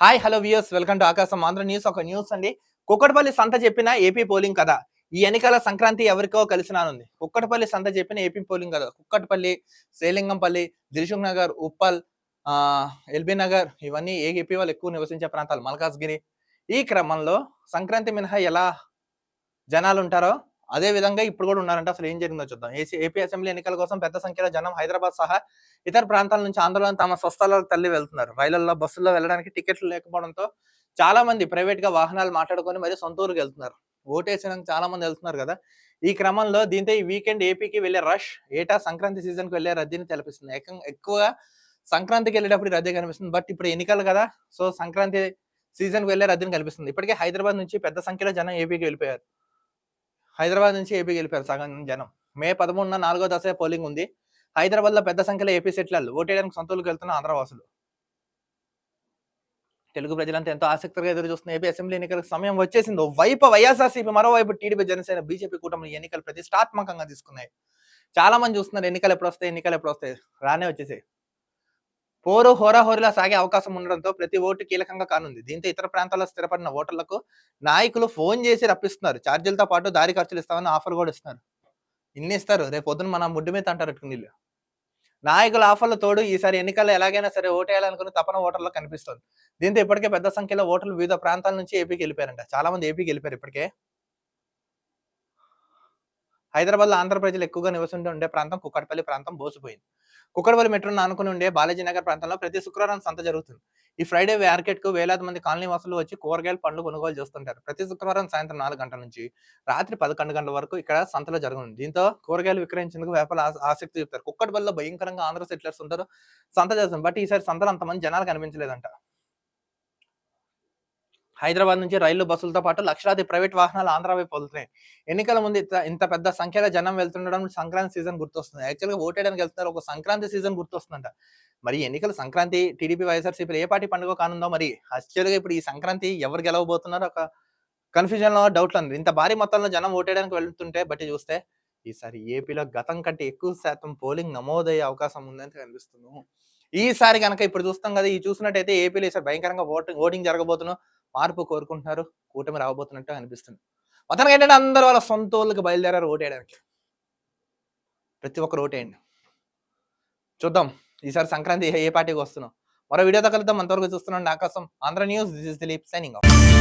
Hi hello viewers welcome to Aakasam Andhra news ఒక news అండి. కుక్కటపల్లి సంత చెప్పిన ఏపీ పోలింగ్ కదా. ఈ ఎన్నికల సంక్రాంతి ఎవరికో కలిసినానుంది. కుక్కటపల్లి సంత చెప్పిన ఏపీ పోలింగ్ కదా. కుక్కటపల్లి శ్రీలింగంపల్లి దిల్సుఖ్ నగర్ ఉప్పల్ ఎల్బీ నగర్ ఇవన్నీ ఏ ఏపీ వాళ్ళు ఎక్కువ నివసించే ప్రాంతాలు? మల్కాజ్గిరి. ఈ క్రమంలో సంక్రాంతి మినహా ఎలా జనాలు ఉంటారో అదే విధంగా ఇప్పుడు కూడా ఉన్నారంటే అసలు ఏం జరిగిందో చూద్దాం. ఏసీ ఏపీ అసెంబ్లీ ఎన్నికల కోసం పెద్ద సంఖ్యలో జనం హైదరాబాద్ సహా ఇతర ప్రాంతాల నుంచి ఆందోళన తమ స్వస్థలాలకు తల్లి వెళ్తున్నారు. రైళ్ళలో బస్సుల్లో వెళ్ళడానికి టికెట్లు లేకపోవడంతో చాలా మంది ప్రైవేట్గా వాహనాలు మాట్లాడుకొని మరి సొంత ఊరికి వెళ్తున్నారు. ఓటేసినాక చాలా మంది వెళ్తున్నారు కదా. ఈ క్రమంలో దీంతో ఈ వీకెండ్ ఏపీకి వెళ్ళే రష్ ఏటా సంక్రాంతి సీజన్కి వెళ్ళే రద్దీని తెలిపిస్తుంది. ఎక్కువగా సంక్రాంతికి వెళ్ళేటప్పుడు రద్దీ కనిపిస్తుంది. బట్ ఇప్పుడు ఎన్నికలు కదా సో సంక్రాంతి సీజన్కి వెళ్ళే రద్దీని కనిపిస్తుంది ఇప్పటికే హైదరాబాద్ నుంచి పెద్ద సంఖ్యలో జనం ఏపీకి వెళ్ళిపోయారు. హైదరాబాద్ నుంచి ఏపీకి వెళ్ళిపోయారు సగం జనం. మే పదమూడున నాలుగో దశ పోలింగ్ ఉంది. హైదరాబాద్లో పెద్ద సంఖ్యలో ఏపీ సెటిలర్లు ఓటేయడానికి సొంతూరుకు వెళ్తున్న ఆంధ్రవాసులు. తెలుగు ప్రజలంతా ఎంతో ఆసక్తిగా ఎదురు చూస్తున్న ఏపీ అసెంబ్లీ ఎన్నికలకు సమయం వచ్చేసింది. వైపు వైఎస్ఆర్సీపీ మరోవైపు టీడీపీ జనసేన బీజేపీ కూటమి ఎన్నికలు ప్రతిష్టాత్మకంగా తీసుకున్నాయి. చాలా మంది చూస్తున్నారు ఎన్నికలు ఎప్పుడు వస్తాయి ఎన్నికలు ఎప్పుడు వస్తాయి. రానే వచ్చేసాయి. పోరు హోరాహోరీలా సాగే అవకాశం ఉండడంతో ప్రతి ఓటు కీలకంగా కానుంది. దీంతో ఇతర ప్రాంతాల్లో స్థిరపడిన ఓటర్లకు నాయకులు ఫోన్ చేసి రప్పిస్తున్నారు. ఛార్జీలతో పాటు దారి ఖర్చులు ఇస్తామని ఆఫర్ కూడా ఇస్తున్నారు. ఇన్ని ఇస్తారు. రేపు పొద్దున మన ముడ్డు మీద అంటారు అట్టుకుని నాయకుల ఆఫర్లు తోడు ఈసారి ఎన్నికల్లో ఎలాగైనా సరే ఓటేయాలనుకుని తపన ఓటర్లో కనిపిస్తుంది. దీంతో ఇప్పటికే పెద్ద సంఖ్యలో ఓటర్లు వివిధ ప్రాంతాల నుంచి ఏపీకి వెళ్ళిపోయారంట. చాలా మంది ఏపీకి వెళ్ళిపోయారు ఇప్పటికే. హైదరాబాద్లో ఆంధ్ర ప్రజలు ఎక్కువగా నివసించి ఉండే ప్రాంతం కుక్కడపల్లి ప్రాంతం బోసిపోయింది. కుక్కడపల్లి మెట్రోను ఆనుకుని ఉండే బాలాజీ నగర్ ప్రాంతంలో ప్రతి శుక్రవారం సంత జరుగుతుంది. ఈ ఫ్రైడే మార్కెట్కు వేలాది మంది కాలనీ వాసులు వచ్చి కూరగాయలు పండ్లు కొనుగోలు చేస్తుంటారు. ప్రతి శుక్రవారం సాయంత్రం నాలుగు గంటల నుంచి రాత్రి పదకొండు గంటల వరకు ఇక్కడ సంతలో జరుగుతుంది. దీంతో కూరగాయలు విక్రయించేందుకు వ్యాపారులు ఆసక్తి చూపుతారు. కుక్కడపల్లిలో భయంకరంగా ఆంధ్ర సెటిలర్స్ ఉంటారు సంత చేస్తుంది బట్ ఈసారి సంతలో అంతమంది జనాలు కనిపించలేదంట. హైదరాబాద్ నుంచి రైలు బస్సులతో పాటు లక్షలాది ప్రైవేట్ వాహనాలు ఆంధ్ర వైపు వెళ్తున్నాయి ఎన్నికల ముందు ఇంత పెద్ద సంఖ్యలో జనం వెళ్తుండడం సంక్రాంతి సీజన్ గుర్తొస్తుంది. యాక్చువల్గా ఓటేయడానికి వెళ్తున్నారు ఒక సంక్రాంతి సీజన్ గుర్తొస్తుందంట. మరి ఎన్నికల సంక్రాంతి టీడీపీ వైఎస్ఆర్సీపీ ఏ పార్టీ పండుగ కానుందో మరి యాక్చువల్గా ఇప్పుడు ఈ సంక్రాంతి ఎవరు గెలవబోతున్నారో ఒక కన్ఫ్యూజన్లో డౌట్లు ఉంది. ఇంత భారీ మొత్తంలో జనం ఓటేయడానికి వెళ్తుంటే బట్టి చూస్తే ఈసారి ఏపీలో గతం కంటే ఎక్కువ శాతం పోలింగ్ నమోదయ్యే అవకాశం ఉందని కనిపిస్తుంది ఈసారి కనుక ఇప్పుడు చూస్తాం కదా ఈ చూసినట్టయితే ఏపీలో ఈసారి భయంకరంగా ఓటింగ్ ఓటింగ్ జరగబోతున్నాం మార్పు కోరుకుంటున్నారు. కూటమి రాబోతున్నట్టు అనిపిస్తుంది. మొత్తానికి ఏంటంటే అందరూ వాళ్ళ సొంత ఊళ్ళకి బయలుదేరారు ఓటేయడానికి. ప్రతి ఒక్కరు ఓటేయండి. చూద్దాం. ఈసారి సంక్రాంతి ఏ- ఏ పార్టీకి వస్తున్నాం? మరో వీడియోతో కలుద్దాం. అంతవరకు చూస్తున్నాం ఆకాశం Andhra news. This is Dilip signing off.